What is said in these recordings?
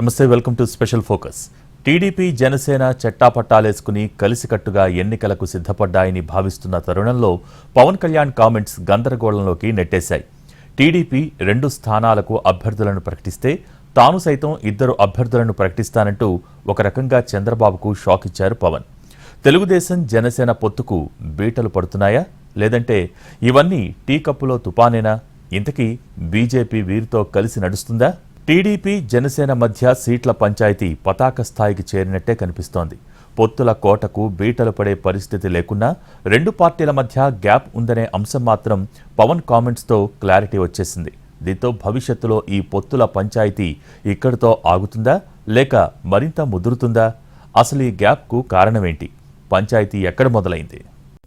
నమస్తే welcome to special focus. TDP Janasena చట్టాపట్టాలేసుకుని కలిసికట్టుగా ఎన్నికలకు సిద్ధపడ్డాయని భావిస్తున్న తరుణంలో పవన్ కళ్యాణ్ కామెంట్స్ గందరగోళంలోకి నెట్టేశాయి. టీడీపీ రెండు స్థానాలకు అభ్యర్థులను ప్రకటిస్తే తాను సైతం ఇద్దరు అభ్యర్థులను ప్రకటిస్తానంటూ ఒక రకంగా చంద్రబాబుకు షాక్ ఇచ్చారు పవన్. తెలుగుదేశం జనసేన పొత్తుకు బీటలు పడుతున్నాయా? లేదంటే ఇవన్నీ టీ కప్పులో తుపానేనా? ఇంతకీ బీజేపీ వీరితో కలిసి నడుస్తుందా? టీడీపీ జనసేన మధ్య సీట్ల పంచాయతీ పతాక స్థాయికి చేరినట్టే కనిపిస్తోంది. పొత్తుల కోటకు బీటలు పడే పరిస్థితి లేకున్నా రెండు పార్టీల మధ్య గ్యాప్ ఉందనే అంశం మాత్రం పవన్ కామెంట్స్తో క్లారిటీ వచ్చేసింది. దీంతో భవిష్యత్తులో ఈ పొత్తుల పంచాయతీ ఇక్కడితో ఆగుతుందా? లేక మరింత ముదురుతుందా? అసలు ఈ గ్యాప్కు కారణమేంటి? పంచాయతీ ఎక్కడ మొదలైంది?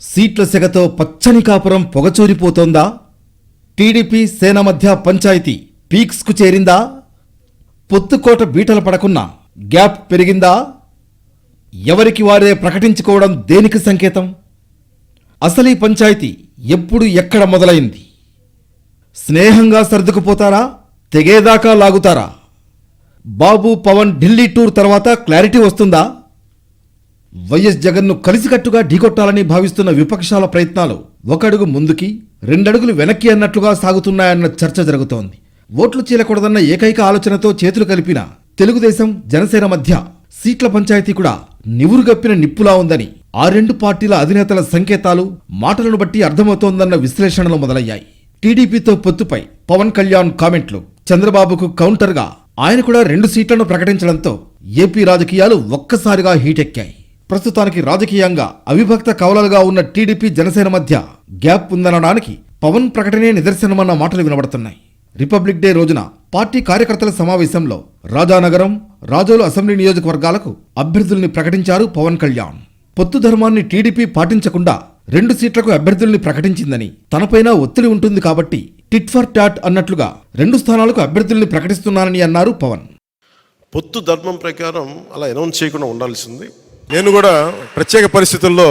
సీట్ల సెగతో పచ్చని కాపురం పొగచూరిపోతోందా టీడీపీ సేన మధ్య పంచాయతీ పీక్స్కు చేరిందా? పొత్తుకోట బీటలు పడకున్నా గ్యాప్ పెరిగిందా? ఎవరికి వారే ప్రకటించుకోవడం దేనికి సంకేతం? అసలీ పంచాయతీ ఎప్పుడు ఎక్కడ మొదలైంది? స్నేహంగా సర్దుకుపోతారా? తెగేదాకా లాగుతారా? బాబు పవన్ ఢిల్లీ టూర్ తర్వాత క్లారిటీ వస్తుందా? వైఎస్ జగన్ను కలిసికట్టుగా ఢీకొట్టాలని భావిస్తున్న విపక్షాల ప్రయత్నాలు ఒకడుగు ముందుకి రెండడుగులు వెనక్కి అన్నట్లుగా సాగుతున్నాయన్న చర్చ జరుగుతోంది. ఓట్లు చీలకూడదన్న ఏకైక ఆలోచనతో చేతులు కలిపిన తెలుగుదేశం జనసేన మధ్య సీట్ల పంచాయతీ కూడా నివురుగప్పిన నిప్పులా ఉందని ఆ రెండు పార్టీల అధినేతల సంకేతాలు మాటలను బట్టి అర్థమవుతోందన్న విశ్లేషణలు మొదలయ్యాయి. టీడీపీతో పొత్తుపై పవన్ కళ్యాణ్ కామెంట్లు. చంద్రబాబుకు కౌంటర్గా ఆయన కూడా రెండు సీట్లను ప్రకటించడంతో ఏపీ రాజకీయాలు ఒక్కసారిగా హీటెక్కాయి. ప్రస్తుతానికి రాజకీయంగా అవిభక్త కవలలుగా ఉన్న టీడీపీ జనసేన మధ్య గ్యాప్ ఉందనడానికి పవన్ ప్రకటనే నిదర్శనమన్న మాటలు వినబడుతున్నాయి. రిపబ్లిక్ డే రోజున పార్టీ కార్యకర్తల సమావేశంలో రాజానగరం రాజోలు అసెంబ్లీ నియోజకవర్గాలకు అభ్యర్థుల్ని ప్రకటించారు పవన్ కళ్యాణ్. పొత్తు ధర్మాన్ని టీడీపీ పాటించకుండా రెండు సీట్లకు అభ్యర్థుల్ని ప్రకటించిందని తనపైన ఒత్తిడి ఉంటుంది కాబట్టి టిట్ ఫర్ టాట్ అన్నట్లుగా రెండు స్థానాలకు అభ్యర్థుల్ని ప్రకటిస్తున్నానని అన్నారు పవన్. పొత్తు ధర్మం ప్రకారం అలా అనౌన్స్ చేయకుండా ఉండాల్సింది. నేను కూడా ప్రత్యేక పరిస్థితుల్లో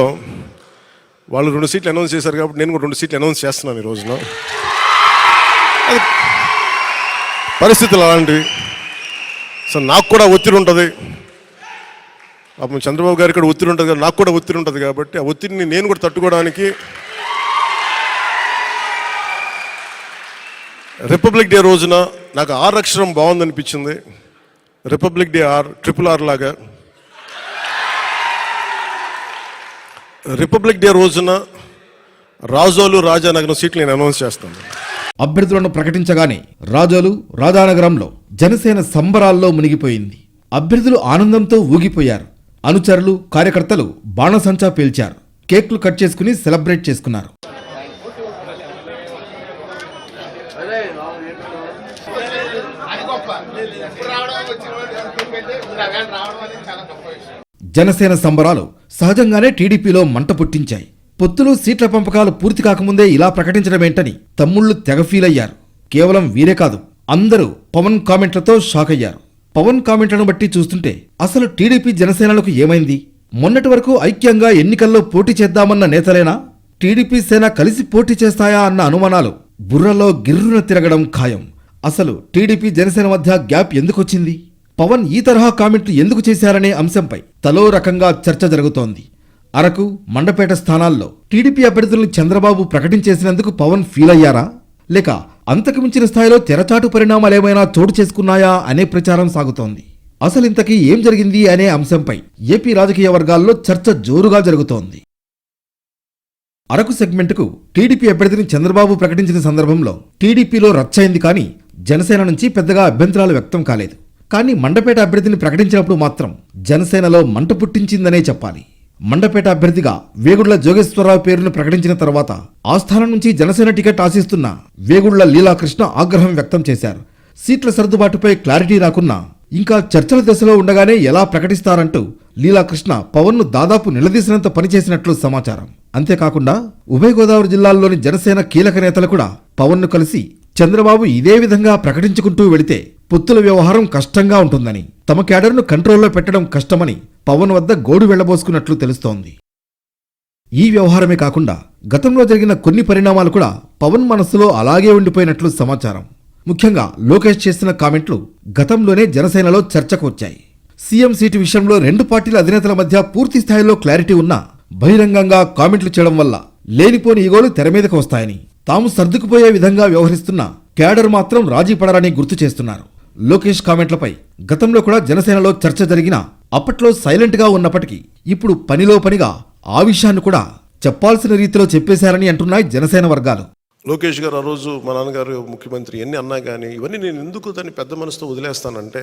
వాళ్ళు రెండు సీట్లు అనౌన్స్ చేశారు కాబట్టి నేను కూడా రెండు సీట్లు అనౌన్స్ చేస్తున్నాను ఈ రోజున. అది పరిస్థితులు అలాంటివి. సో నాకు కూడా ఒత్తిడి ఉంటుంది. అప్పుడు చంద్రబాబు గారికి కూడా ఒత్తిడి ఉంటుంది కదా నాకు కూడా ఒత్తిడి ఉంటుంది కాబట్టి ఆ ఒత్తిడిని నేను కూడా తట్టుకోవడానికి రిపబ్లిక్ డే రోజున నాకు ఆర్ అక్షరం బాగుందనిపించింది. Republic day R triple R లాగా. రిపబ్లిక్ డే రోజున రాజోలు రాజానగరం సీట్లు నేను అనౌన్స్ చేస్తాను. అభ్యర్థులను ప్రకటించగానే రాజోలు రాజానగరంలో జనసేన సంబరాల్లో మునిగిపోయింది. అభ్యర్థులు ఆనందంతో ఊగిపోయారు. అనుచరులు కార్యకర్తలు బాణసంచా పేల్చారు. కేక్లు కట్ చేసుకుని సెలబ్రేట్ చేసుకున్నారు. జనసేన సంబరాలు సహజంగానే టీడీపీలో మంట పుట్టించాయి. పొత్తులు సీట్ల పంపకాలు పూర్తి కాకముందే ఇలా ప్రకటించడమేంటని తమ్ముళ్ళు తెగ ఫీల్ అయ్యారు. కేవలం వీరే కాదు అందరూ పవన్ కామెంట్లతో షాక్ అయ్యారు. పవన్ కామెంట్లను బట్టి చూస్తుంటే అసలు టీడీపీ జనసేనలకు ఏమైంది? మొన్నటి వరకు ఐక్యంగా ఎన్నికల్లో పోటీ చేద్దామన్న నేతలేనా? టీడీపీ సేన కలిసి పోటీ చేస్తాయా అన్న అనుమానాలు బుర్రలో గిర్రున తిరగడం ఖాయం. అసలు టీడీపీ జనసేన మధ్య గ్యాప్ ఎందుకొచ్చింది? పవన్ ఈ తరహా కామెంట్లు ఎందుకు చేశారనే అంశంపై తలో రకంగా చర్చ జరుగుతోంది. అరకు మండపేట స్థానాల్లో టీడీపీ అభ్యర్థులను చంద్రబాబు ప్రకటించేసినందుకు పవన్ ఫీల్ అయ్యారా? లేక అంతకు మించిన స్థాయిలో తెరచాటు పరిణామాలేమైనా చోటు చేసుకున్నాయా అనే ప్రచారం సాగుతోంది. అసలు ఇంతకీ ఏం జరిగింది అనే అంశంపై ఏపీ రాజకీయ వర్గాల్లో చర్చ జోరుగా జరుగుతోంది. అరకు సెగ్మెంట్కు టీడీపీ అభ్యర్థిని చంద్రబాబు ప్రకటించిన సందర్భంలో టీడీపీలో రచ్చయింది కానీ జనసేన నుంచి పెద్దగా అభ్యంతరాలు వ్యక్తం కాలేదు. కానీ మండపేట అభ్యర్థిని ప్రకటించినప్పుడు మాత్రం జనసేనలో మంట పుట్టించిందనే చెప్పాలి. మండపేట అభ్యర్థిగా వేగుళ్ళ జోగేశ్వరరావు పేరును ప్రకటించిన తర్వాత ఆస్థానం నుంచి జనసేన టికెట్ ఆశిస్తున్న వేగుళ్ళ లీలాకృష్ణ ఆగ్రహం వ్యక్తం చేశారు. సీట్ల సర్దుబాటుపై క్లారిటీ రాకున్నా ఇంకా చర్చల దశలో ఉండగానే ఎలా ప్రకటిస్తారంటూ లీలాకృష్ణ పవన్ను దాదాపు నిలదీసినంత పనిచేసినట్లు సమాచారం. అంతేకాకుండా ఉభయ గోదావరి జిల్లాల్లోని జనసేన కీలక నేతలు కూడా పవన్ను కలిసి చంద్రబాబు ఇదే విధంగా ప్రకటించుకుంటూ వెళితే పొత్తుల వ్యవహారం కష్టంగా ఉంటుందని తమ క్యాడర్ను కంట్రోల్లో పెట్టడం కష్టమని పవన్ వద్ద గోడు వెళ్ళబోసుకున్నట్లు తెలుస్తోంది. ఈ వ్యవహారమే కాకుండా గతంలో జరిగిన కొన్ని పరిణామాలు కూడా పవన్ మనస్సులో అలాగే ఉండిపోయినట్లు సమాచారం. ముఖ్యంగా లోకేష్ చేసిన కామెంట్లు గతంలోనే జనసేనలో చర్చకు వచ్చాయి. సీఎం సీటు విషయంలో రెండు పార్టీల అధినేతల మధ్య పూర్తి స్థాయిలో క్లారిటీ ఉన్నా బహిరంగంగా కామెంట్లు చేయడం వల్ల లేనిపోని ఈగోలు తెర మీదకు వస్తాయని తాము సర్దుకుపోయే విధంగా వ్యవహరిస్తున్న క్యాడర్ మాత్రం రాజీ పడరని గుర్తు చేస్తున్నారు. లోకేష్ కామెంట్లపై గతంలో కూడా జనసేనలో చర్చ జరిగిన అప్పట్లో సైలెంట్గా ఉన్నప్పటికీ ఇప్పుడు పనిలో పనిగా ఆ విషయాన్ని కూడా చెప్పాల్సిన రీతిలో చెప్పేశారని అంటున్నాయి జనసేన వర్గాలు. లోకేష్ గారు ఆ రోజు మా నాన్నగారు ముఖ్యమంత్రి ఎన్ని అన్నా కానీ ఇవన్నీ నేను ఎందుకు దాన్ని పెద్ద మనసుతో వదిలేస్తానంటే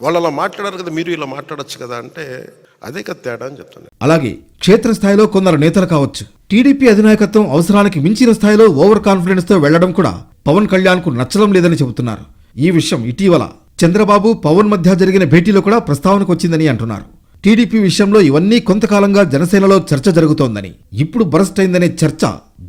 వాళ్ళు అలా మాట్లాడారు కదా మీరు ఇలా మాట్లాడొచ్చు కదా అంటే అదే కదా తేడా అని చెప్తాను అలాగే క్షేత్రస్థాయిలో కొందరు నేతలు కావచ్చు. టీడీపీ అధినాయకత్వం అవసరానికి మించిన స్థాయిలో ఓవర్ కాన్ఫిడెన్స్తో వెళ్ళడం కూడా పవన్ కళ్యాణ్కు నచ్చడం లేదని చెబుతున్నారు. ఈ విషయం ఇటీవల చంద్రబాబు పవన్ మధ్య జరిగిన భేటీలో కూడా ప్రస్తావనకు వచ్చిందని అంటున్నారు. టీడీపీ విషయంలో ఇవన్నీ కొంతకాలంగా జనసేనలో చర్చ జరుగుతోందని ఇప్పుడు బరస్ట్ అయిందనే చర్చ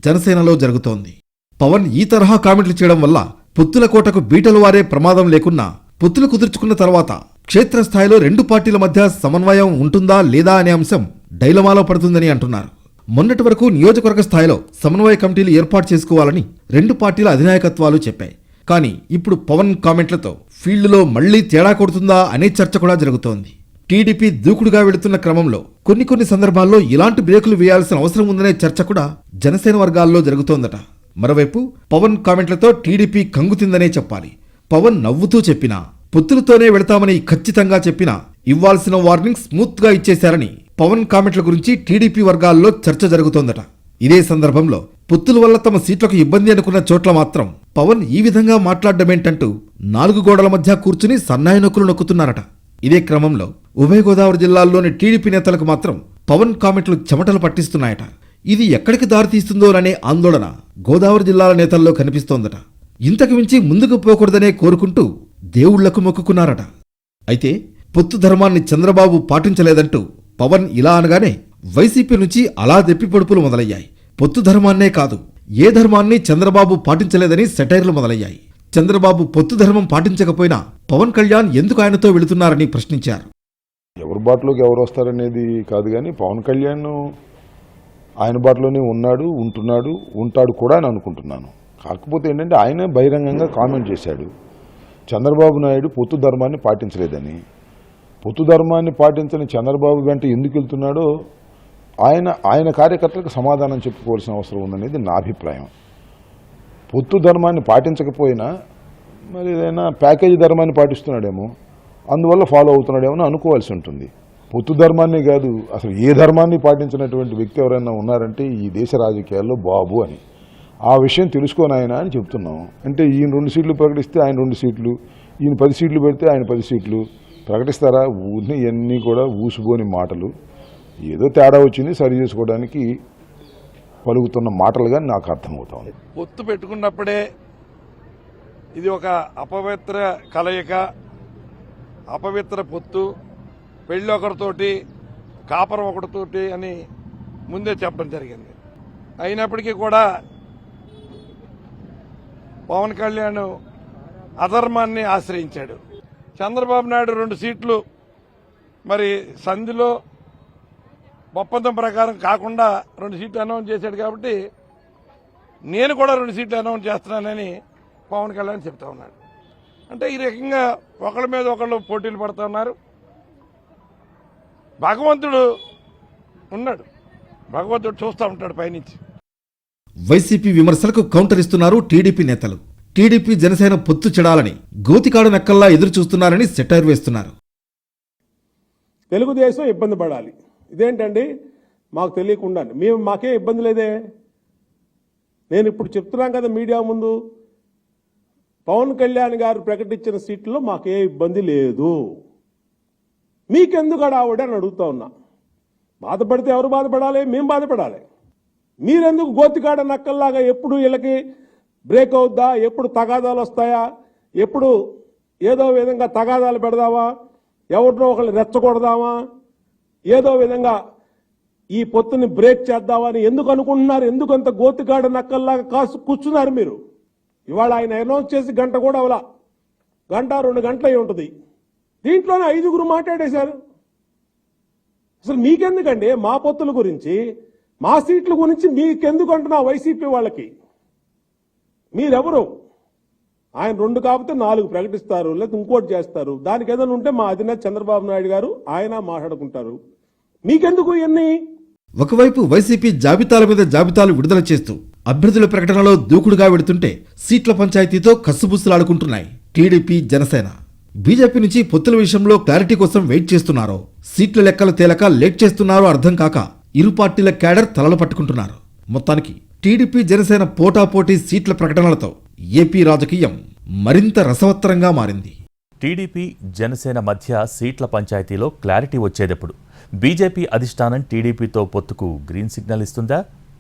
జనసేనలో జరుగుతోంది. పవన్ ఈ తరహా కామెంట్లు చేయడం వల్ల పొత్తుల కోటకు బీటలు వారే ప్రమాదం లేకున్నా పొత్తులు కుదుర్చుకున్న తర్వాత క్షేత్రస్థాయిలో రెండు పార్టీల మధ్య సమన్వయం ఉంటుందా లేదా అనే అంశం డైలమాలో పడుతుందని అంటున్నారు. మొన్నటి వరకు నియోజకవర్గ స్థాయిలో సమన్వయ కమిటీలు ఏర్పాటు చేసుకోవాలని రెండు పార్టీల అధినాయకత్వాలు చెప్పాయి. కానీ ఇప్పుడు పవన్ కామెంట్లతో ఫీల్డ్లో మళ్ళీ తేడా కొడుతుందా అనే చర్చ కూడా జరుగుతోంది. టీడీపీ దూకుడుగా వెళుతున్న క్రమంలో కొన్ని కొన్ని సందర్భాల్లో ఇలాంటి బ్రేకులు వేయాల్సిన అవసరం ఉందనే చర్చ కూడా జనసేన వర్గాల్లో జరుగుతోందట. మరోవైపు పవన్ కామెంట్లతో టీడీపీ కంగుతిందనే చెప్పాలి. పవన్ నవ్వుతూ చెప్పినా పొత్తులతోనే వెళతామని ఖచ్చితంగా చెప్పినా ఇవ్వాల్సిన వార్నింగ్ స్మూత్గా ఇచ్చేశారని పవన్ కామెంట్ల గురించి టీడీపీ వర్గాల్లో చర్చ జరుగుతోందట. ఇదే సందర్భంలో పొత్తుల వల్ల తమ సీట్లకు ఇబ్బంది అనుకున్న చోట్ల మాత్రం పవన్ ఈ విధంగా మాట్లాడడమేంటంటూ నాలుగు గోడల మధ్య కూర్చుని సన్నాయి నొక్కులు నొక్కుతున్నారట. ఇదే క్రమంలో ఉభయ గోదావరి జిల్లాల్లోని టీడీపీ నేతలకు మాత్రం పవన్ కామెంట్లు చెమటలు పట్టిస్తున్నాయట. ఇది ఎక్కడికి దారితీస్తుందోననే ఆందోళన గోదావరి జిల్లాల నేతల్లో కనిపిస్తోందట. ఇంతకు మించి ముందుకు పోకూడదనే కోరుకుంటూ దేవుళ్ళకు మొక్కుకున్నారట. అయితే పొత్తు ధర్మాన్ని చంద్రబాబు పాటించలేదంటూ పవన్ ఇలా అనగానే వైసీపీ నుంచి అలా దెప్పిపొడుపులు మొదలయ్యాయి. పొత్తు ధర్మాన్నే కాదు ఏ ధర్మాన్ని చంద్రబాబు పాటించలేదని సెటైర్లు మొదలయ్యాయి. చంద్రబాబు పొత్తు ధర్మం పాటించకపోయినా పవన్ కళ్యాణ్ ఎందుకు ఆయనతో వెళుతున్నారని ప్రశ్నించారు. ఎవరి బాటలోకి ఎవరు వస్తారనేది కాదు కానీ పవన్ కళ్యాణ్ ఆయన బాటలోనే ఉన్నాడు ఉంటున్నాడు ఉంటాడు కూడా అని అనుకుంటున్నాను. కాకపోతే ఏంటంటే ఆయనే బహిరంగంగా కామెంట్ చేశాడు. చంద్రబాబు నాయుడు పొత్తు ధర్మాన్ని పాటించలేదని. పొత్తు ధర్మాన్ని పాటించని చంద్రబాబు వెంట ఎందుకు వెళ్తున్నాడో ఆయన ఆయన కార్యకర్తలకు సమాధానం చెప్పుకోవాల్సిన అవసరం ఉందనేది నా అభిప్రాయం. పొత్తు ధర్మాన్ని పాటించకపోయినా మరి ఏదైనా ప్యాకేజీ ధర్మాన్ని పాటిస్తున్నాడేమో అందువల్ల ఫాలో అవుతున్నాడేమో అని అనుకోవాల్సి ఉంటుంది. పొత్తు ధర్మాన్ని కాదు అసలు ఏ ధర్మాన్ని పాటించినటువంటి వ్యక్తి ఎవరైనా ఉన్నారంటే ఈ దేశ రాజకీయాల్లో బాబు అని. ఆ విషయం తెలుసుకోని ఆయన అని చెప్తున్నాం. అంటే ఈయన రెండు సీట్లు ప్రకటిస్తే ఆయన రెండు సీట్లు ఈయన పది సీట్లు పెడితే ఆయన పది సీట్లు. ప్రకటిస్తారా? ఊరిని ఇవన్నీ కూడా ఊసిపోని మాటలు. ఏదో తేడా వచ్చింది సరి చేసుకోవడానికి పలుకుతున్న మాటలుగా నాకు అర్థమవుతోంది పొత్తు పెట్టుకున్నప్పుడే ఇది ఒక అపవిత్ర కలయిక అపవిత్ర పొత్తు. పెళ్ళి ఒకరితోటి కాపరం ఒకటితోటి అని ముందే చెప్పడం జరిగింది. అయినప్పటికీ కూడా పవన్ కళ్యాణ్ అధర్మాన్ని ఆశ్రయించాడు. చంద్రబాబు నాయుడు రెండు సీట్లు మరి సంధిలో ఒప్పందం ప్రకారం కాకుండా రెండు సీట్లు అనౌన్స్ చేశాడు కాబట్టి నేను కూడా రెండు సీట్లు అనౌన్స్ చేస్తున్నానని పవన్ కళ్యాణ్ చెప్తా ఉన్నాడు. అంటే ఈ రకంగా ఒకళ్ళ మీద ఒకళ్ళు పోటీలు పడుతూ ఉన్నారు. భగవంతుడు ఉన్నాడు. భగవంతుడు చూస్తూ ఉంటాడు పైనుంచి. వైసీపీ విమర్శలకు కౌంటర్ ఇస్తున్నారు టీడీపీ నేతలు. టీడీపీ జనసేన పొత్తు చెడాలని గోతికాడు నక్కల్లా ఎదురు చూస్తున్నారని సెటైర్ వేస్తున్నారు. తెలుగుదేశం ఇబ్బంది పడాలి. ఇదేంటండి? మాకు తెలియకుండా మేము మాకే ఇబ్బంది లేదే? నేను ఇప్పుడు చెప్తున్నాం కదా మీడియా ముందు. పవన్ కళ్యాణ్ గారు ప్రకటించిన సీట్లో మాకే ఇబ్బంది లేదు. మీకెందుకు ఆవిడ అని అడుగుతా ఉన్నా. బాధపడితే ఎవరు బాధపడాలి? మేము బాధపడాలి. మీరెందుకు గోతికాడ నక్కల్లాగా ఎప్పుడు వీళ్ళకి బ్రేక్ అవుద్దా? ఎప్పుడు తగాదాలు వస్తాయా? ఎప్పుడు ఏదో విధంగా తగాదాలు పెడదామా? ఎవరినో ఒకళ్ళు రెచ్చగొడదామా? ఏదో విధంగా ఈ పొత్తుని బ్రేక్ చేద్దామని ఎందుకు అనుకుంటున్నారు? ఎందుకు అంత గోతిగాడ నక్కల్లాగా కాసు కూర్చున్నారు మీరు? ఇవాళ ఆయన అనౌన్స్ చేసి గంట కూడా అవలా. గంట రెండు గంటలు అయి ఉంటుంది. దీంట్లోనే ఐదుగురు మాట్లాడేశారు. అసలు మీకెందుకండి? మా పొత్తుల గురించి మా సీట్ల గురించి మీకెందుకు అంటున్నా వైసీపీ వాళ్ళకి? మీరెవరు? ఆయన రెండు కాకపోతే నాలుగు ప్రకటిస్తారు లేదా ఇంకోటి చేస్తారు. దానికి ఏదైనా ఉంటే మా అధినేత చంద్రబాబు నాయుడు గారు ఆయన మాట్లాడుకుంటారు. మీకెందుకు ఇవన్నీ? ఒకవైపు వైసీపీ జాబితాల మీద జాబితాలు విడుదల చేస్తూ అభ్యర్థుల ప్రకటనలో దూకుడుగా వెడుతుంటే సీట్ల పంచాయతీతో కస్సుబుస్సులాడుకుంటున్నాయి టీడీపీ జనసేన. బీజేపీ నుంచి పొత్తుల విషయంలో క్లారిటీ కోసం వెయిట్ చేస్తున్నారో సీట్ల లెక్కలు తేలక లేట్ చేస్తున్నారో అర్థం కాక ఇరు పార్టీల క్యాడర్ తలలు పట్టుకుంటున్నారు. మొత్తానికి టీడీపీ జనసేన పోటాపోటీ సీట్ల ప్రకటనలతో ఏపీ రాజకీయం మరింత రసవత్తరంగా మారింది. టీడీపీ జనసేన మధ్య సీట్ల పంచాయతీలో క్లారిటీ వచ్చేదెప్పుడు బీజేపీ అధిష్టానం టీడీపీతో పొత్తుకు గ్రీన్ సిగ్నల్ ఇస్తుందా?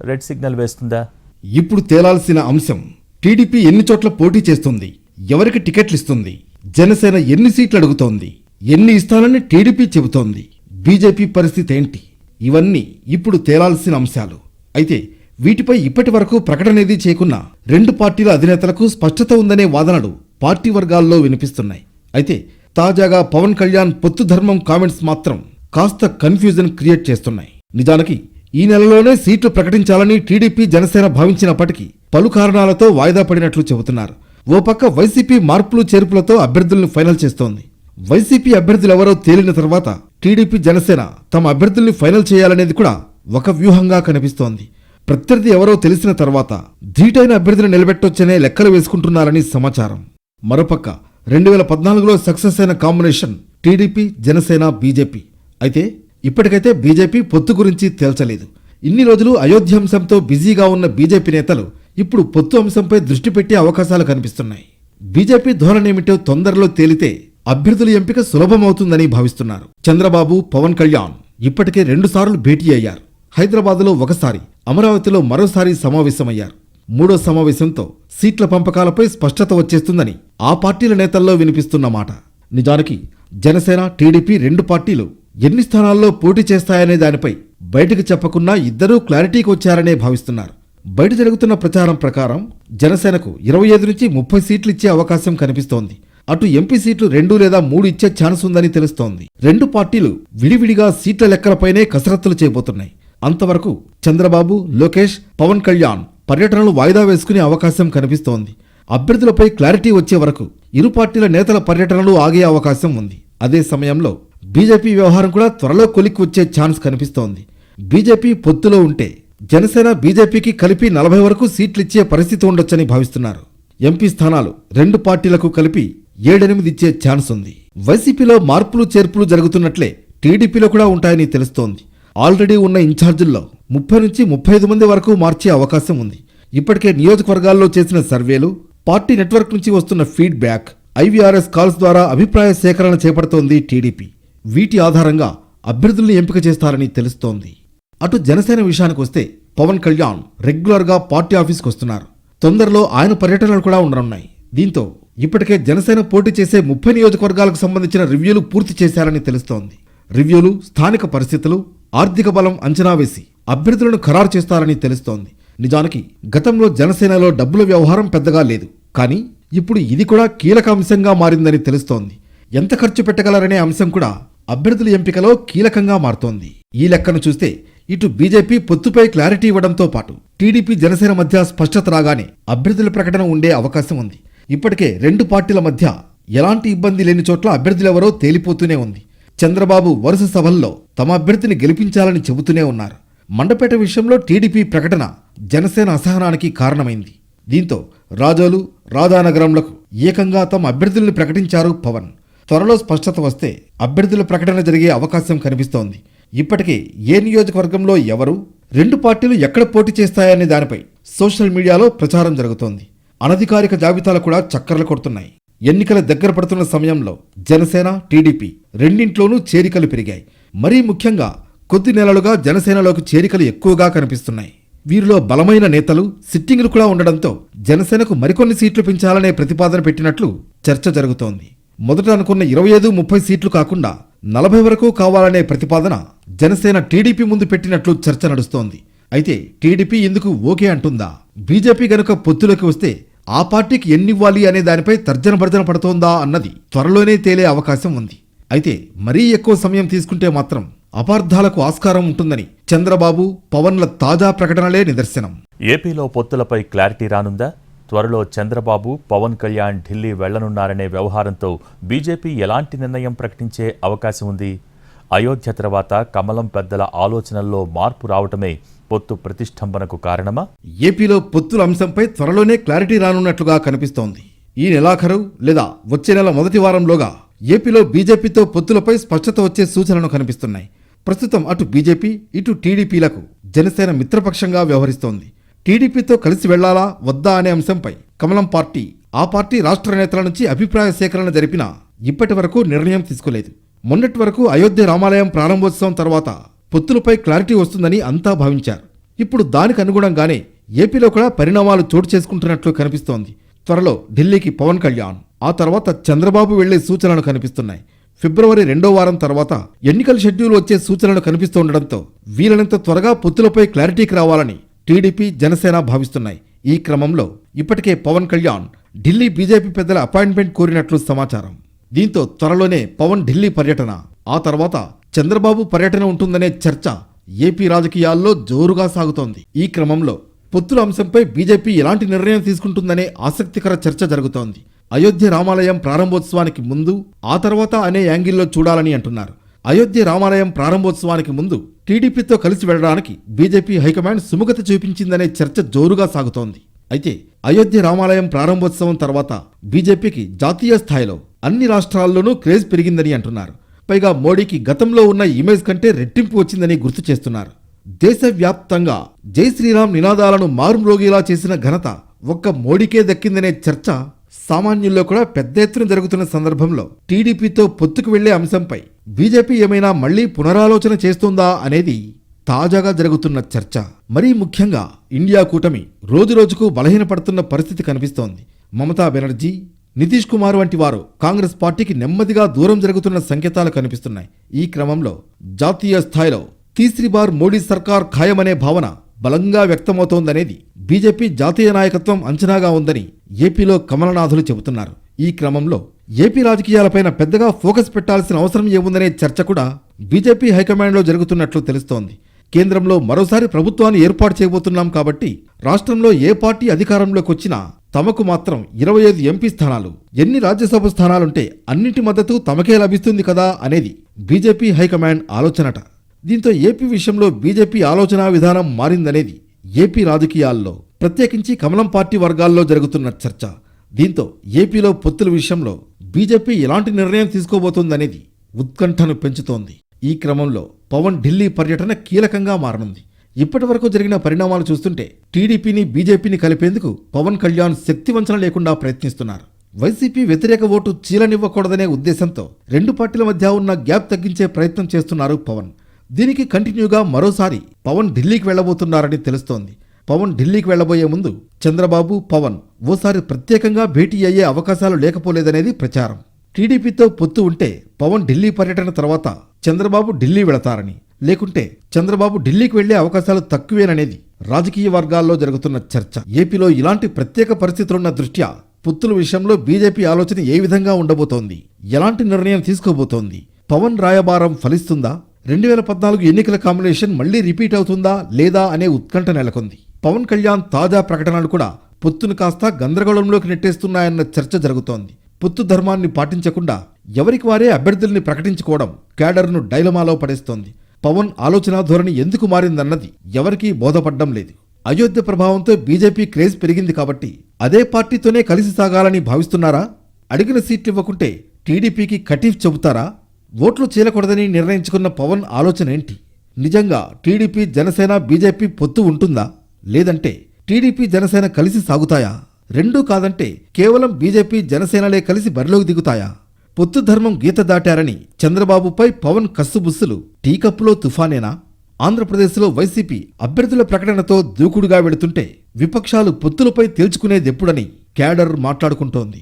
రెడ్ సిగ్నల్ వేస్తుందా? ఇప్పుడు తేలాల్సిన అంశం టీడీపీ ఎన్ని చోట్ల పోటీ చేస్తుంది? ఎవరికి టికెట్లు ఇస్తుంది? జనసేన ఎన్ని సీట్లు అడుగుతోంది? ఎన్ని ఇస్తానని టీడీపీ చెబుతోంది? బీజేపీ పరిస్థితి ఏంటి? ఇవన్నీ ఇప్పుడు తేలాల్సిన అంశాలు. అయితే వీటిపై ఇప్పటి వరకు ప్రకటనేది చేయకున్న రెండు పార్టీల అధినేతలకు స్పష్టత ఉందనే వాదనలు పార్టీ వర్గాల్లో వినిపిస్తున్నాయి. అయితే తాజాగా పవన్ కళ్యాణ్ పొత్తు ధర్మం కామెంట్స్ మాత్రం కాస్త కన్ఫ్యూజన్ క్రియేట్ చేస్తున్నాయి. నిజానికి ఈ నెలలోనే సీట్లు ప్రకటించాలని టీడీపీ జనసేన భావించినప్పటికీ పలు కారణాలతో వాయిదా పడినట్లు చెబుతున్నారు. ఓ పక్క వైసీపీ మార్పులు చేర్పులతో అభ్యర్థులను ఫైనల్ చేస్తోంది. వైసీపీ అభ్యర్థులెవరో తేలిన తర్వాత టీడీపీ జనసేన తమ అభ్యర్థుల్ని ఫైనల్ చేయాలనేది కూడా ఒక వ్యూహంగా కనిపిస్తోంది. ప్రత్యర్థి ఎవరో తెలిసిన తర్వాత ధీటైన అభ్యర్థిని నిలబెట్టొచ్చనే లెక్కలు వేసుకుంటున్నారని సమాచారం. మరోపక్క రెండు వేల పద్నాలుగులో సక్సెస్ అయిన కాంబినేషన్ టీడీపీ జనసేన బీజేపీ. అయితే ఇప్పటికైతే బీజేపీ పొత్తు గురించి తేల్చలేదు. ఇన్ని రోజులు అయోధ్య అంశంతో బిజీగా ఉన్న బీజేపీ నేతలు ఇప్పుడు పొత్తు అంశంపై దృష్టి పెట్టే అవకాశాలు కనిపిస్తున్నాయి. బీజేపీ ధోరణేమిటో తొందరలో తేలితే అభ్యర్థుల ఎంపిక సులభమవుతుందని భావిస్తున్నారు. చంద్రబాబు పవన్ కళ్యాణ్ ఇప్పటికే రెండుసార్లు భేటీ అయ్యారు. హైదరాబాద్లో ఒకసారి అమరావతిలో మరోసారి సమావేశమయ్యారు. మూడో సమావేశంతో సీట్ల పంపకాలపై స్పష్టత వచ్చేస్తుందని ఆ పార్టీల నేతల్లో వినిపిస్తున్న మాట. నిజానికి జనసేన టీడీపీ రెండు పార్టీలు ఎన్ని స్థానాల్లో పోటీ చేస్తాయనే దానిపై బయటకు చెప్పకుండా ఇద్దరూ క్లారిటీకి వచ్చారనే భావిస్తున్నారు. బయట జరుగుతున్న ప్రచారం ప్రకారం జనసేనకు ఇరవై ఐదు నుంచి ముప్పై సీట్లు ఇచ్చే అవకాశం కనిపిస్తోంది. అటు ఎంపీ సీట్లు రెండు లేదా మూడు ఇచ్చే ఛాన్స్ ఉందని తెలుస్తోంది. రెండు పార్టీలు విడివిడిగా సీట్ల లెక్కలపైనే కసరత్తులు చేయబోతున్నాయి. అంతవరకు చంద్రబాబు లోకేష్ పవన్ కళ్యాణ్ పర్యటనలు వాయిదా వేసుకునే అవకాశం కనిపిస్తోంది. అభ్యర్థులపై క్లారిటీ వచ్చే వరకు ఇరు పార్టీల నేతల పర్యటనలు ఆగే అవకాశం ఉంది. అదే సమయంలో బీజేపీ వ్యవహారం కూడా త్వరలో కొలిక్కి వచ్చే ఛాన్స్ కనిపిస్తోంది. బీజేపీ పొత్తులో ఉంటే జనసేన బీజేపీకి కలిపి నలభై వరకు సీట్లిచ్చే పరిస్థితి ఉండొచ్చని భావిస్తున్నారు. ఎంపీ స్థానాలు రెండు పార్టీలకు కలిపి ఏడెనిమిది ఇచ్చే ఛాన్స్ ఉంది. వైసీపీలో మార్పులు చేర్పులు జరుగుతున్నట్లే టీడీపీలో కూడా ఉంటాయని తెలుస్తోంది. ఆల్రెడీ ఉన్న ఇన్ఛార్జీల్లో ముప్పై నుంచి ముప్పై ఐదు మంది వరకు మార్చే అవకాశం ఉంది. ఇప్పటికే నియోజకవర్గాల్లో చేసిన సర్వేలు పార్టీ నెట్వర్క్ నుంచి వస్తున్న ఫీడ్బ్యాక్ ఐవీఆర్ఎస్ కాల్స్ ద్వారా అభిప్రాయ సేకరణ చేపడుతోంది టీడీపీ. వీటి ఆధారంగా అభ్యర్థుల్ని ఎంపిక చేస్తారని తెలుస్తోంది. అటు జనసేన విషయానికి వస్తే పవన్ కళ్యాణ్ రెగ్యులర్గా పార్టీ ఆఫీస్కి వస్తున్నారు. తొందరలో ఆయన పర్యటనలు కూడా ఉండనున్నాయి. దీంతో ఇప్పటికే జనసేన పోటీ చేసే ముప్పై నియోజకవర్గాలకు సంబంధించిన రివ్యూలు పూర్తి చేశారని తెలుస్తోంది. రివ్యూలు స్థానిక పరిస్థితులు ఆర్థిక బలం అంచనా వేసి అభ్యర్థులను ఖరారు చేస్తారని తెలుస్తోంది. నిజానికి గతంలో జనసేనలో డబ్బుల వ్యవహారం పెద్దగా లేదు. కానీ ఇప్పుడు ఇది కూడా కీలక అంశంగా మారిందని తెలుస్తోంది. ఎంత ఖర్చు పెట్టగలరనే అంశం కూడా అభ్యర్థుల ఎంపికలో కీలకంగా మారుతోంది. ఈ లెక్కను చూస్తే ఇటు బీజేపీ పొత్తుపై క్లారిటీ ఇవ్వడంతో పాటు టీడీపీ జనసేన మధ్య స్పష్టత రాగానే అభ్యర్థుల ప్రకటన ఉండే అవకాశం ఉంది. ఇప్పటికే రెండు పార్టీల మధ్య ఎలాంటి ఇబ్బంది లేని చోట్ల అభ్యర్థులెవరో తేలిపోతూనే ఉంది. చంద్రబాబు వరుస సభల్లో తమ అభ్యర్థిని గెలిపించాలని చెబుతూనే ఉన్నారు. మండపేట విషయంలో టీడీపీ ప్రకటన జనసేన అసహనానికి కారణమైంది. దీంతో రాజోలు రాధానగరంలకు ఏకంగా తమ అభ్యర్థుల్ని ప్రకటించారు పవన్. త్వరలో స్పష్టత వస్తే అభ్యర్థుల ప్రకటన జరిగే అవకాశం కనిపిస్తోంది. ఇప్పటికే ఏ నియోజకవర్గంలో ఎవరు రెండు పార్టీలు ఎక్కడ పోటీ చేస్తాయనే దానిపై సోషల్ మీడియాలో ప్రచారం జరుగుతోంది. అనధికారిక జాబితాలు కూడా చక్కర్లు కొడుతున్నాయి. ఎన్నికల దగ్గర పడుతున్న సమయంలో జనసేన టీడీపీ రెండింట్లోనూ చేరికలు పెరిగాయి. మరీ ముఖ్యంగా కొద్ది నెలలుగా జనసేనలోకి చేరికలు ఎక్కువగా కనిపిస్తున్నాయి. వీరిలో బలమైన నేతలు సిట్టింగులు కూడా ఉండడంతో జనసేనకు మరికొన్ని సీట్లు పెంచాలనే ప్రతిపాదన పెట్టినట్లు చర్చ జరుగుతోంది. మొదట అనుకున్న ఇరవై ఐదు ముప్పై సీట్లు కాకుండా నలభై వరకు కావాలనే ప్రతిపాదన జనసేన టీడీపీ ముందు పెట్టినట్లు చర్చ నడుస్తోంది. అయితే టీడీపీ ఇందుకు ఓకే అంటుందా? బీజేపీ గనుక పొత్తులోకి వస్తే ఆ పార్టీకి ఎన్నివ్వాలి అనే దానిపై తర్జన భర్జన పడుతోందా అన్నది త్వరలోనే తేలే అవకాశం ఉంది. అయితే మరీ ఎక్కువ సమయం తీసుకుంటే మాత్రం అపార్థాలకు ఆస్కారం ఉంటుందని చంద్రబాబు పవన్ల తాజా ప్రకటనలే నిదర్శనం. ఏపీలో పొత్తులపై క్లారిటీ రానుందా? త్వరలో చంద్రబాబు పవన్ కళ్యాణ్ ఢిల్లీ వెళ్ళనున్నారనే వ్యవహారంతో బీజేపీ ఎలాంటి నిర్ణయం ప్రకటించే అవకాశం ఉంది? అయోధ్య తర్వాత కమలం పెద్దల ఆలోచనల్లో మార్పు రావటమే పొత్తు ప్రతిష్టంభనకు కారణమా? ఏపీలో పొత్తుల అంశంపై త్వరలోనే క్లారిటీ రానున్నట్లుగా కనిపిస్తోంది. ఈ నెలాఖరు లేదా వచ్చే నెల మొదటి వారంలోగా ఏపీలో బీజేపీతో పొత్తులపై స్పష్టత వచ్చే సూచనలు కనిపిస్తున్నాయి. ప్రస్తుతం అటు బీజేపీ ఇటు టీడీపీలకు జనసేన మిత్రపక్షంగా వ్యవహరిస్తోంది. టీడీపీతో కలిసి వెళ్ళాలా వద్దా అనే అంశంపై కమలం పార్టీ ఆ పార్టీ రాష్ట్ర నేతల నుంచి అభిప్రాయ సేకరణ జరిపినా ఇప్పటి వరకు నిర్ణయం తీసుకోలేదు. మొన్నటి వరకు అయోధ్య రామాలయం ప్రారంభోత్సవం తర్వాత పొత్తులపై క్లారిటీ వస్తుందని అంతా భావించారు. ఇప్పుడు దానికి అనుగుణంగానే ఏపీలో కూడా పరిణామాలు చోటు చేసుకుంటున్నట్లు కనిపిస్తోంది. త్వరలో ఢిల్లీకి పవన్ కళ్యాణ్ ఆ తర్వాత చంద్రబాబు వెళ్ళే సూచనలు కనిపిస్తున్నాయి. ఫిబ్రవరి రెండో వారం తర్వాత ఎన్నికల షెడ్యూల్ వచ్చే సూచనలు కనిపిస్తుండటంతో వీలైనంత త్వరగా పొత్తులపై క్లారిటీకి రావాలని టీడీపీ జనసేన భావిస్తున్నాయి. ఈ క్రమంలో ఇప్పటికే పవన్ కళ్యాణ్ ఢిల్లీ బీజేపీ పెద్దల అపాయింట్మెంట్ కోరినట్లు సమాచారం. దీంతో త్వరలోనే పవన్ ఢిల్లీ పర్యటన ఆ తర్వాత చంద్రబాబు పర్యటన ఉంటుందనే చర్చ ఏపీ రాజకీయాల్లో జోరుగా సాగుతోంది. ఈ క్రమంలో పొత్తుల అంశంపై బీజేపీ ఎలాంటి నిర్ణయం తీసుకుంటుందనే ఆసక్తికర చర్చ జరుగుతోంది. అయోధ్య రామాలయం ప్రారంభోత్సవానికి ముందు ఆ తర్వాత అనే యాంగిల్లో చూడాలని అంటున్నారు. అయోధ్య రామాలయం ప్రారంభోత్సవానికి ముందు టీడీపీతో కలిసి వెళ్ళడానికి బీజేపీ హైకమాండ్ సుముఖత చూపించిందనే చర్చ జోరుగా సాగుతోంది. అయితే అయోధ్య రామాలయం ప్రారంభోత్సవం తర్వాత బీజేపీకి జాతీయ స్థాయిలో అన్ని రాష్ట్రాల్లోనూ క్రేజ్ పెరిగిందని అంటున్నారు. పైగా మోడీకి గతంలో ఉన్న ఇమేజ్ కంటే రెట్టింపు వచ్చిందని గుర్తు చేస్తున్నారు. దేశవ్యాప్తంగా జై శ్రీరామ్ నినాదాలను మారుమ్రోగేలా చేసిన ఘనత ఒక్క మోడీకే దక్కిందనే చర్చ సామాన్యుల్లో కూడా పెద్ద ఎత్తున జరుగుతున్న సందర్భంలో టీడీపీతో పొత్తుకు వెళ్ళే అంశంపై బీజేపీ ఏమైనా మళ్ళీ పునరాలోచన చేస్తుందా అనేది తాజాగా జరుగుతున్న చర్చ. మరీ ముఖ్యంగా ఇండియా కూటమి రోజురోజుకు బలహీనపడుతున్న పరిస్థితి కనిపిస్తోంది. మమతా బెనర్జీ నితీష్ కుమార్ వంటి వారు కాంగ్రెస్ పార్టీకి నెమ్మదిగా దూరం జరుగుతున్న సంకేతాలు కనిపిస్తున్నాయి. ఈ క్రమంలో జాతీయ స్థాయిలో తీస్రిబార్ మోడీ సర్కార్ ఖాయమనే భావన బలంగా వ్యక్తమవుతోందనేది బీజేపీ జాతీయ నాయకత్వం అంచనాగా ఉందని ఏపీలో కమలనాథులు చెబుతున్నారు. ఈ క్రమంలో ఏపీ రాజకీయాలపైన పెద్దగా ఫోకస్ పెట్టాల్సిన అవసరం ఏముందనే చర్చ కూడా బీజేపీ హైకమాండ్లో జరుగుతున్నట్లు తెలుస్తోంది. కేంద్రంలో మరోసారి ప్రభుత్వాన్ని ఏర్పాటు చేయబోతున్నాం కాబట్టి రాష్ట్రంలో ఏ పార్టీ అధికారంలోకి వచ్చినా తమకు మాత్రం ఇరవై ఐదు ఎంపీ స్థానాలు ఎన్ని రాజ్యసభ స్థానాలుంటే అన్నింటి మద్దతు తమకే లభిస్తుంది కదా అనేది బీజేపీ హైకమాండ్ ఆలోచనట. దీంతో ఏపీ విషయంలో బీజేపీ ఆలోచనా విధానం మారిందనేది ఏపీ రాజకీయాల్లో ప్రత్యేకించి కమలం పార్టీ వర్గాల్లో జరుగుతున్న చర్చ. దీంతో ఏపీలో పొత్తుల విషయంలో బీజేపీ ఎలాంటి నిర్ణయం తీసుకోబోతోందనేది ఉత్కంఠను పెంచుతోంది. ఈ క్రమంలో పవన్ ఢిల్లీ పర్యటన కీలకంగా మారనుంది. ఇప్పటి వరకు జరిగిన పరిణామాలు చూస్తుంటే టీడీపీని బీజేపీని కలిపేందుకు పవన్ కళ్యాణ్ శక్తివంచన లేకుండా ప్రయత్నిస్తున్నారు. వైసీపీ వ్యతిరేక ఓటు చీలనివ్వకూడదనే ఉద్దేశంతో రెండు పార్టీల మధ్య ఉన్న గ్యాప్ తగ్గించే ప్రయత్నం చేస్తున్నారు పవన్. దీనికి కంటిన్యూగా మరోసారి పవన్ ఢిల్లీకి వెళ్ళబోతున్నారని తెలుస్తోంది. పవన్ ఢిల్లీకి వెళ్ళబోయే ముందు చంద్రబాబు పవన్ ఓసారి ప్రత్యేకంగా భేటీ అయ్యే అవకాశాలు లేకపోలేదనేది ప్రచారం. టీడీపీతో పొత్తు ఉంటే పవన్ ఢిల్లీ పర్యటన తర్వాత చంద్రబాబు ఢిల్లీ వెళతారని లేకుంటే చంద్రబాబు ఢిల్లీకి వెళ్ళే అవకాశాలు తక్కువేననేది రాజకీయ వర్గాల్లో జరుగుతున్న చర్చ. ఏపీలో ఇలాంటి ప్రత్యేక పరిస్థితులున్న దృష్ట్యా పొత్తుల విషయంలో బీజేపీ ఆలోచన ఏ విధంగా ఉండబోతోంది? ఎలాంటి నిర్ణయం తీసుకోబోతోంది? పవన్ రాయబారం ఫలిస్తుందా? రెండు వేల పద్నాలుగు ఎన్నికల కాంబినేషన్ మళ్ళీ రిపీట్ అవుతుందా లేదా అనే ఉత్కంఠ నెలకొంది. పవన్ కళ్యాణ్ తాజా ప్రకటనలు కూడా పొత్తును కాస్త గందరగోళంలోకి నెట్టేస్తున్నాయన్న చర్చ జరుగుతోంది. పొత్తు ధర్మాన్ని పాటించకుండా ఎవరికి వారే అభ్యర్థుల్ని ప్రకటించుకోవడం క్యాడర్ను డైలమాలో పడేస్తోంది. పవన్ ఆలోచనా ధోరణి ఎందుకు మారిందన్నది ఎవరికీ బోధపడ్డం లేదు. అయోధ్య ప్రభావంతో బీజేపీ క్రేజ్ పెరిగింది కాబట్టి అదే పార్టీతోనే కలిసి సాగాలని భావిస్తున్నారా? అడిగిన సీట్లు ఇవ్వకుంటే టీడీపీకి కటీఫ్ చెబుతారా? ఓట్లు చీలకూడదని నిర్ణయించుకున్న పవన్ ఆలోచన ఏంటి? నిజంగా టీడీపీ జనసేన బీజేపీ పొత్తు ఉంటుందా? లేదంటే టీడీపీ జనసేన కలిసి సాగుతాయా? రెండూ కాదంటే కేవలం బీజేపీ జనసేనలే కలిసి బరిలోకి దిగుతాయా? పొత్తు ధర్మం గీత దాటారని చంద్రబాబుపై పవన్ కస్సుబుస్సులు టీకప్పులో తుఫానేనా? ఆంధ్రప్రదేశ్లో వైసీపీ అభ్యర్థుల ప్రకటనతో దూకుడుగా వెళుతుంటే విపక్షాలు పొత్తులపై తేల్చుకునేదెప్పుడని క్యాడర్ మాట్లాడుకుంటోంది.